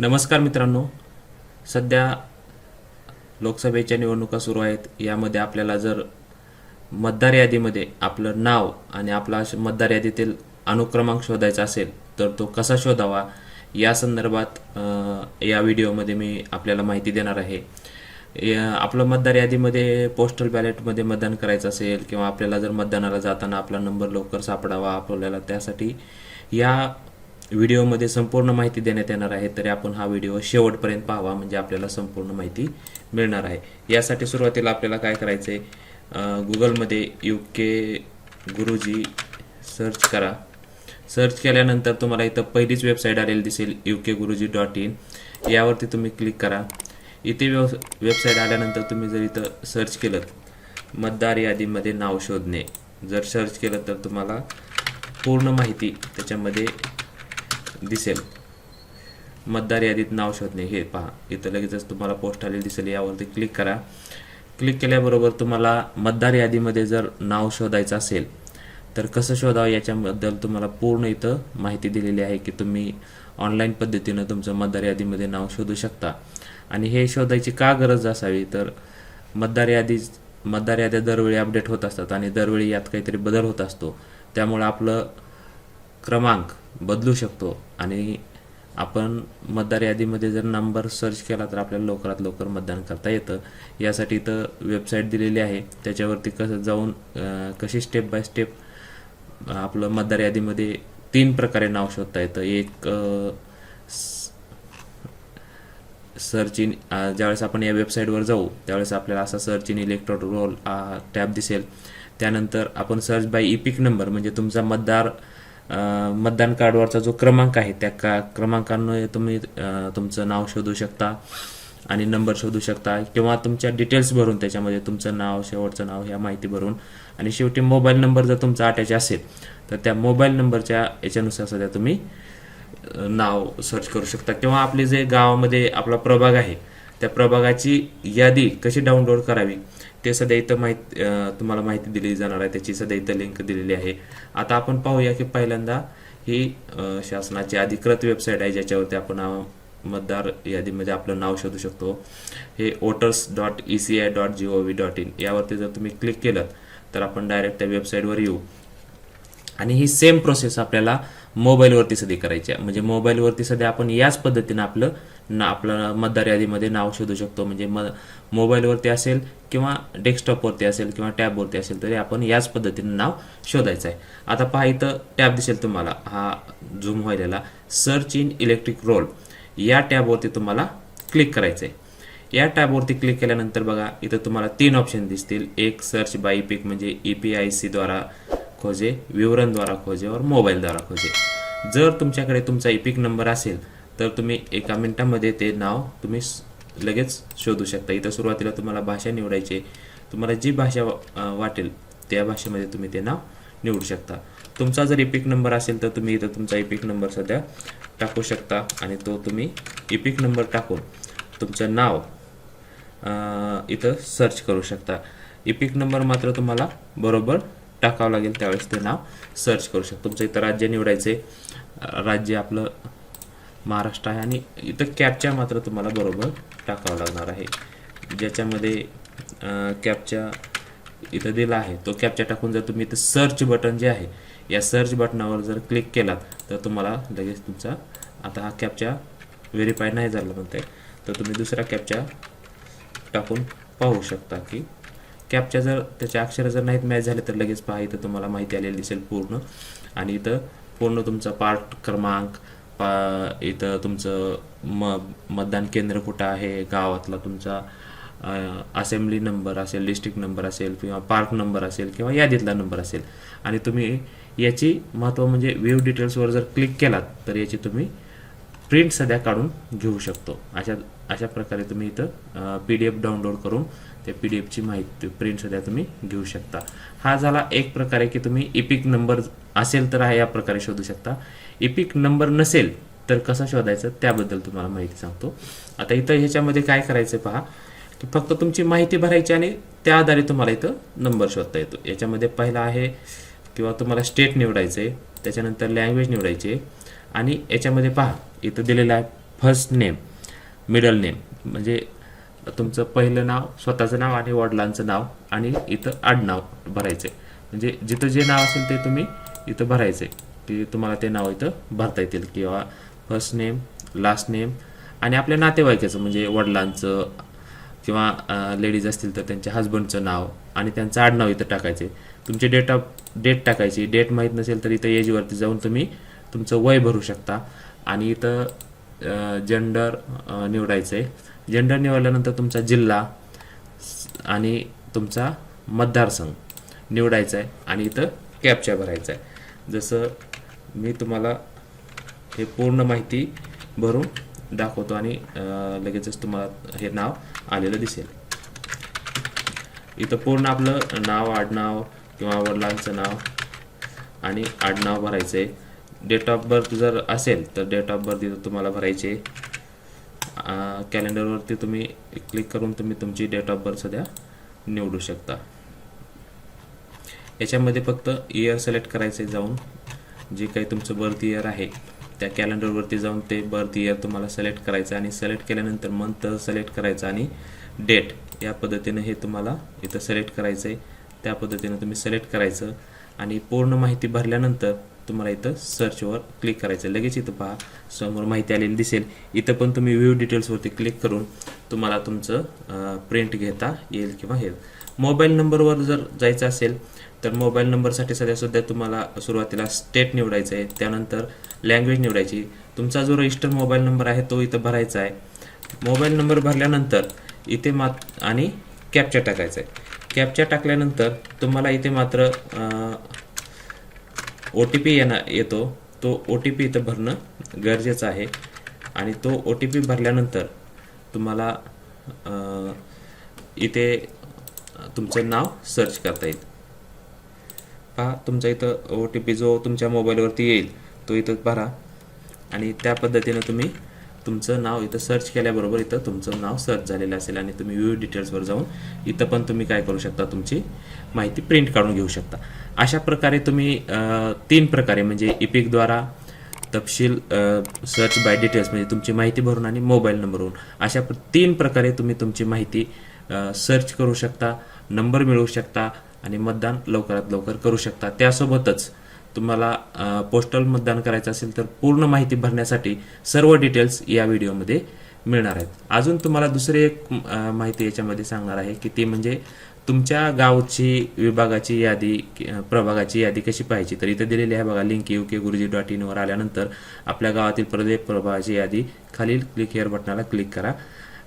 नमस्कार मित्रांनो. सध्या लोकसभेच्या निवडणुका सुरू आहेत. यामध्ये आपल्याला जर मतदार यादीमध्ये आपलं नाव आणि आपला मतदार यादीतील अनुक्रमांक शोधायचा असेल तर तो कसा शोधावा? या संदर्भात या व्हिडिओमध्ये मी आपल्याला माहिती देणार आहे. या- आपलं मतदार यादीमध्ये पोस्टल बॅलेटमध्ये मतदान करायचं असेल किंवा आपल्याला जर मतदानाला जाताना आपला नंबर लवकर सापडावा आपल्याला त्यासाठी या व्हिडिओमध्ये संपूर्ण माहिती देण्यात येणार आहे तरी आपण हा व्हिडिओ शेवटपर्यंत पाहावा म्हणजे आपल्याला संपूर्ण माहिती मिळणार आहे. यासाठी सुरुवातीला आपल्याला काय करायचं आहे गुगलमध्ये यू के गुरुजी सर्च करा. सर्च केल्यानंतर तुम्हाला इथं पहिलीच वेबसाईट आलेली दिसेल यू के गुरुजी डॉट इन. यावरती तुम्ही क्लिक करा. इथे व्यव वेबसाईट आल्यानंतर तुम्ही जर इथं सर्च केलं मतदार यादीमध्ये नाव शोधणे. जर सर्च केलं तर तुम्हाला पूर्ण माहिती त्याच्यामध्ये दिसेल. मतदार यादीत नाव शोधणे हे पहा. इथं लगेचच तुम्हाला पोस्ट आलेली दिसेल. यावरती क्लिक करा. क्लिक केल्याबरोबर तुम्हाला मतदार यादीमध्ये जर नाव शोधायचं असेल तर कसं शोधावं याच्याबद्दल तुम्हाला पूर्ण इथं माहिती दिलेली आहे की तुम्ही ऑनलाईन पद्धतीनं तुमचं मतदार यादीमध्ये नाव शोधू शकता. आणि हे शोधायची का गरज असावी? तर मतदार यादी मतदार याद्या दरवेळी अपडेट होत असतात आणि दरवेळी यात काहीतरी बदल होत असतो. त्यामुळे आपलं क्रमांक बदलू शकतो आणि आपण मतदार यादीमध्ये जर नंबर सर्च केला तर आपल्याला लवकरात लवकर मतदान करता येतं. यासाठी इथं वेबसाईट दिलेली आहे. त्याच्यावरती कसं जाऊन कशी स्टेप बाय स्टेप आपलं मतदार यादीमध्ये तीन प्रकारे नाव शोधता येतं. एक सर्च इन ज्यावेळेस आपण या वेबसाईटवर जाऊ त्यावेळेस आपल्याला असा search in electoral roll tab दिसेल. त्यानंतर आपण सर्च बाय इपिक नंबर म्हणजे तुमचा मतदार मतदान कार्डवरचा जो क्रमांक आहे त्या का क्रमांकानं तुम्ही तुमचं नाव शोधू शकता आणि नंबर शोधू शकता किंवा तुमच्या डिटेल्स भरून त्याच्यामध्ये तुमचं नाव शेवटचं नाव ह्या माहिती भरून आणि शेवटी मोबाईल नंबर जर तुमचा अटॅच असेल तर त्या मोबाईल नंबरच्या याच्यानुसार सध्या तुम्ही नाव सर्च करू शकता किंवा आपले जे गावामध्ये आपला प्रभाग आहे त्या प्रभागाची यादी कशी डाउनलोड करावी ते सध्या इथं माहीत तुम्हाला माहिती दिली जाणार आहे. त्याची सध्या इथं लिंक दिलेली आहे. आता आपण पाहूया की पहिल्यांदा ही शासनाची अधिकृत वेबसाईट आहे ज्याच्यावरती आपण मतदार यादीमध्ये आपलं नाव शोधू शकतो. हे voters dot E C I dot G O V dot in यावरती जर तुम्ही क्लिक केलं तर आपण डायरेक्ट त्या वेबसाईटवर येऊ. आणि ही सेम प्रोसेस आपल्याला मोबाईलवरती सध्या करायची आहे. म्हणजे मोबाईलवरती सध्या आपण याच पद्धतीनं आपलं ना आपलं मतदार यादीमध्ये नाव शोधू शकतो. म्हणजे म मोबाईलवरती असेल किंवा डेस्कटॉपवरती असेल किंवा टॅबवरती असेल तरी आपण याच पद्धतीनं नाव शोधायचं आहे आता पहा इथं टॅब दिसेल तुम्हाला. हा झूम व्हायला सर्च इन इलेक्ट्रिक रोल या टॅबवरती तुम्हाला क्लिक करायचं आहे या टॅबवरती क्लिक केल्यानंतर बघा इथं तुम्हाला तीन ऑप्शन दिसतील. एक सर्च बाय पिक म्हणजे ई पी आय सी द्वारा खोजे विवरणद्वारा खोजे और मोबाईलद्वारा खोजे. जर तुमच्याकडे तुमचा इपिक नंबर असेल तर तुम्ही एका मिनिटामध्ये ते नाव तुम्ही लगेच शोधू शकता. इथं सुरुवातीला तुम्हाला भाषा निवडायची तुम्हाला जी भाषा वाटेल त्या भाषेमध्ये तुम्ही ते नाव निवडू शकता. तुमचा जर इपिक नंबर असेल तर तुम्ही इथं तुमचा इपिक नंबर सध्या टाकू शकता आणि तो तुम्ही इपिक नंबर टाकून तुमचं नाव इथं सर्च करू शकता. इपिक नंबर मात्र तुम्हाला बरोबर टाकावं लागेल. त्यावेळेस ते नाव सर्च करू शकता. तुमचं इथं राज्य निवडायचे राज्य आपलं महाराष्ट्र आहे आणि इथं कॅपच्या मात्र तुम्हाला बरोबर टाकावं लागणार आहे. ज्याच्यामध्ये कॅपच्या इथं दिला आहे. तो कॅपच्या टाकून जर तुम्ही इथं सर्च बटन जे आहे या सर्च बटनावर जर क्लिक केलात तर तुम्हाला लगेच तुमचा आता हा कॅपच्या व्हेरीफाय नाही झाला म्हणते तर तुम्ही दुसरा कॅपच्या टाकून पाहू शकता की कॅपच्या जर त्याच्या अक्षर जर नाहीत मॅच झाले तर लगेच पहा इथं तुम्हाला माहिती आलेली दिसेल पूर्ण. आणि इथं पूर्ण तुमचा पार्ट क्रमांक पा इथं तुमचं म मतदान केंद्र कुठं आहे? गावातला तुमचा असेंब्ली नंबर असेल डिस्ट्रिक्ट नंबर असेल किंवा पार्क नंबर असेल किंवा यादीतला नंबर असेल. आणि तुम्ही याची महत्त्व म्हणजे व्ह्यू डिटेल्सवर जर क्लिक केलात तर याची तुम्ही प्रिंट सध्या काढून घेऊ शकतो. अशा अशा प्रकारे तुम्ही इथं पी डी एफ डाउनलोड करून त्या पी डी एफची माहिती प्रिंट तुम्ही घेऊ शकता. हा झाला एक प्रकारे की तुम्ही इपिक नंबर असेल तर हा या प्रकारे शोधू शकता. इपिक नंबर नसेल तर कसा शोधायचं त्याबद्दल तुम्हाला माहिती सांगतो. आता इथं ह्याच्यामध्ये काय करायचं पहा की फक्त तुमची माहिती भरायची आणि त्या आधारे तुम्हाला इथं नंबर शोधता येतो. याच्यामध्ये पहिला आहे किंवा तुम्हाला स्टेट निवडायचं आहे त्याच्यानंतर लँग्वेज निवडायची आहे आणि याच्यामध्ये पहा इथं दिलेला आहे फर्स्ट नेम मिडल नेम म्हणजे तुमचं पहिलं नाव स्वतःचं नाव आणि वडिलांचं नाव आणि इथं आडनाव भरायचं. आहे म्हणजे जिथं जे नाव असेल ते तुम्ही इथं भरायचं. आहे की तुम्हाला ते नाव इथं भरता येतील. किंवा फर्स्ट नेम लास्ट नेम आणि आपल्या नातेवाईकाचं म्हणजे वडिलांचं किंवा लेडीज असतील तर त्यांच्या हस्बंडचं नाव आणि त्यांचं आडनाव इथं टाकायचे. तुमचे डेट ऑफ डेट टाकायची. डेट माहीत नसेल तर इथं एजवरती जाऊन तुम्ही तुमचं वय भरू शकता. आणि इथं जेंडर निवडायचं आहे जेंडर निवडल्यानंतर तुमचा जिल्हा आणि तुमचा मतदारसंघ निवडायचा आहे आणि इथं कॅपच्या भरायचा आहे जसं मी तुम्हाला हे पूर्ण माहिती भरून दाखवतो आणि लगेचच तुम्हाला हे नाव आलेलं दिसेल. इथं पूर्ण आपलं नाव आडनाव किंवा वडिलांचं नाव आणि आडनाव भरायचं आहे डेट ऑफ बर्थ जर असेल तर डेट ऑफ बर्थ इथं तुम्हाला भरायचे कॅलेंडरवरती तुम्ही क्लिक करून तुम्ही तुमची डेट ऑफ बर्थ सध्या निवडू शकता. याच्यामध्ये फक्त इयर सिलेक्ट करायचे जाऊन. जे काही तुमचं बर्थ इयर आहे त्या कॅलेंडरवरती जाऊन ते बर्थ इयर तुम्हाला सिलेक्ट करायचं आणि सिलेक्ट केल्यानंतर मंथ सिलेक्ट करायचं आणि डेट या पद्धतीनं हे तुम्हाला इथं सिलेक्ट करायचं आहे त्या पद्धतीनं तुम्ही सिलेक्ट करायचं आणि पूर्ण माहिती भरल्यानंतर तुम्हाला इथं सर्चवर क्लिक करायचं. लगेच इथं पहा. समोर माहिती आलेली दिसेल. इथं पण तुम्ही व्ह्यू डिटेल्सवरती क्लिक करून तुम्हाला तुमचं प्रिंट घेता येईल किंवा हे. मोबाईल नंबरवर जर जायचं असेल तर मोबाईल नंबरसाठी सध्या सध्या तुम्हाला सुरुवातीला स्टेट निवडायचं आहे. त्यानंतर लँग्वेज निवडायची. तुमचा जो रजिस्टर मोबाईल नंबर आहे तो इथं भरायचा आहे. मोबाईल नंबर भरल्यानंतर इथे मात आणि कॅप्चर टाकायचा आहे. कॅप्चर टाकल्यानंतर तुम्हाला इथे मात्र ओ टी पी येणार येतो. तो ओ टी पी इथं भरणं गरजेचं आहे. आणि तो ओ टी पी भरल्यानंतर तुम्हाला इथे तुमचं नाव सर्च करता येईल. पहा तुमचा इथं ओ टी पी जो तुमच्या मोबाईलवरती येईल तो इथं भरा. आणि त्या पद्धतीनं तुम्ही तुमचं नाव इथं सर्च केल्याबरोबर इथं तुमचं नाव सर्च झालेलं असेल आणि तुम्ही व्ह्यू डिटेल्सवर जाऊन इथं पण तुम्ही काय करू शकता तुमची माहिती प्रिंट काढून घेऊ शकता. अशा प्रकारे तुम्ही तीन प्रकारे म्हणजे इपिकद्वारा तपशील सर्च बाय डिटेल्स म्हणजे तुमची माहिती भरून आणि मोबाईल नंबरवरून अशा तीन प्रकारे तुम्ही तुमची माहिती सर्च करू शकता नंबर मिळवू शकता आणि मतदान लवकरात लवकर करू शकता. त्यासोबतच तुम्हाला पोस्टल मतदान करायचं असेल तर पूर्ण माहिती भरण्यासाठी सर्व डिटेल्स या व्हिडिओमध्ये मिळणार आहेत. अजून तुम्हाला दुसरी एक माहिती याच्यामध्ये सांगणार आहे की ती म्हणजे तुमच्या गावची विभागाची यादी प्रभागाची यादी कशी पाहायची? तर इथे दिलेली आहे बघा लिंक यू के गुरुजी डॉट इनवर आल्यानंतर आपल्या गावातील प्रदेश प्रभागाची यादी खालील क्लिक हेअर बटनाला क्लिक करा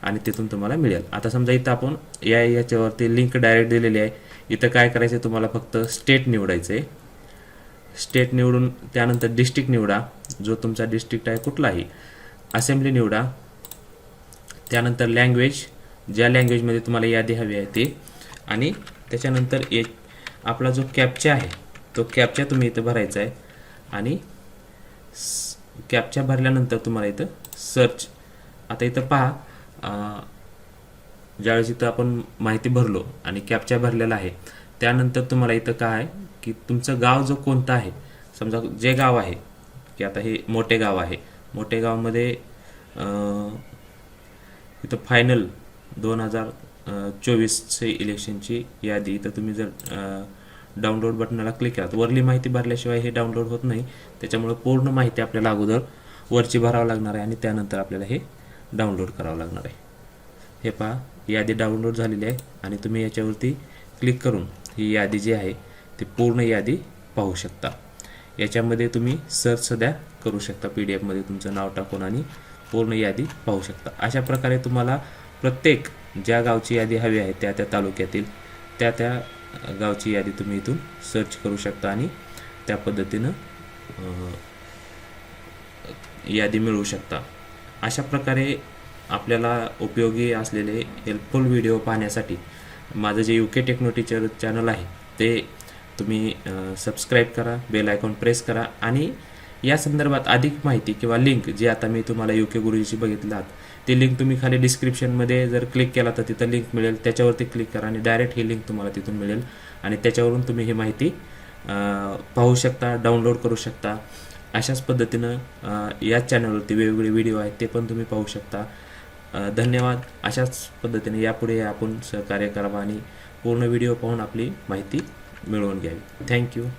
आणि तिथून तुम्हाला मिळेल. आता समजा इथं आपण या याच्यावरती लिंक डायरेक्ट दिलेली आहे. इथं काय करायचं आहे तुम्हाला फक्त स्टेट निवडायचं आहे स्टेट निवडून त्यानंतर डिस्ट्रिक्ट निवडा जो तुमचा डिस्ट्रिक्ट आहे कुठलाही. असेंब्ली निवडा. त्यानंतर लँग्वेज ज्या लँग्वेजमध्ये तुम्हाला यादी हवी आहे ती. आणि त्याच्यानंतर एक आपला जो कॅपचा आहे तो कॅपचा तुम्ही इथं भरायचा आहे. आणि कॅपचा भरल्यानंतर तुम्हाला इथं सर्च आता इथं पहा ज्यावेळेस इथं आपण माहिती भरलो आणि कॅपचा भरलेला आहे त्यानंतर तुम्हाला इथं काय की तुमचं गाव जो कोणतं आहे समजा जे गाव आहे की आता हे मोठे गाव आहे मोठे गावमध्ये इथं फायनल दोन हजार चोवीसचे इलेक्शनची यादी इथं तुम्ही जर डाउनलोड बटनाला क्लिक केला तर वरली माहिती भरल्याशिवाय हे डाउनलोड होत नाही. त्याच्यामुळे पूर्ण माहिती आपल्याला अगोदर वरची भरावं लागणार आहे आणि त्यानंतर आपल्याला हे डाउनलोड करावं लागणार आहे. हे पहा यादी डाउनलोड झालेली आहे आणि तुम्ही याच्यावरती क्लिक करून ही यादी जी आहे ती पूर्ण यादी पाहू शकता. याच्यामध्ये तुम्ही सर्च सध्या करू शकता. पी डी एफमध्ये तुमचं नाव टाकून आणि पूर्ण यादी पाहू शकता. अशा प्रकारे तुम्हाला प्रत्येक ज्या गावची यादी हवी आहे त्या त्या तालुक्यातील त्या त्या गावची यादी तुम्ही इथून सर्च करू शकता आणि त्या पद्धतीनं यादी मिळवू शकता. अशा प्रकारे आपल्याला उपयोगी असलेले हेल्पफुल व्हिडिओ पाहण्यासाठी माझं जे U K techno teacher channel आहे ते तुम्ही सबस्क्राईब करा बेल आयकॉन प्रेस करा आणि या संदर्भात अधिक माहिती किंवा लिंक जी आता मी तुम्हाला यू के गुरुजीची बघितलात ती लिंक तुम्ही खाली डिस्क्रिप्शनमध्ये जर क्लिक केला तर तिथं लिंक मिळेल. त्याच्यावरती क्लिक करा आणि डायरेक्ट ही लिंक तुम्हाला तिथून मिळेल आणि त्याच्यावरून तुम्ही ही माहिती पाहू शकता डाउनलोड करू शकता. अशाच पद्धतीनं याच चॅनलवरती वेगवेगळे व्हिडिओ आहेत ते पण तुम्ही पाहू शकता. धन्यवाद. अशाच पद्धतीने यापुढे आपण सहकार्य करावा आणि पूर्ण व्हिडिओ पाहून आपली माहिती Melon game. Thank you.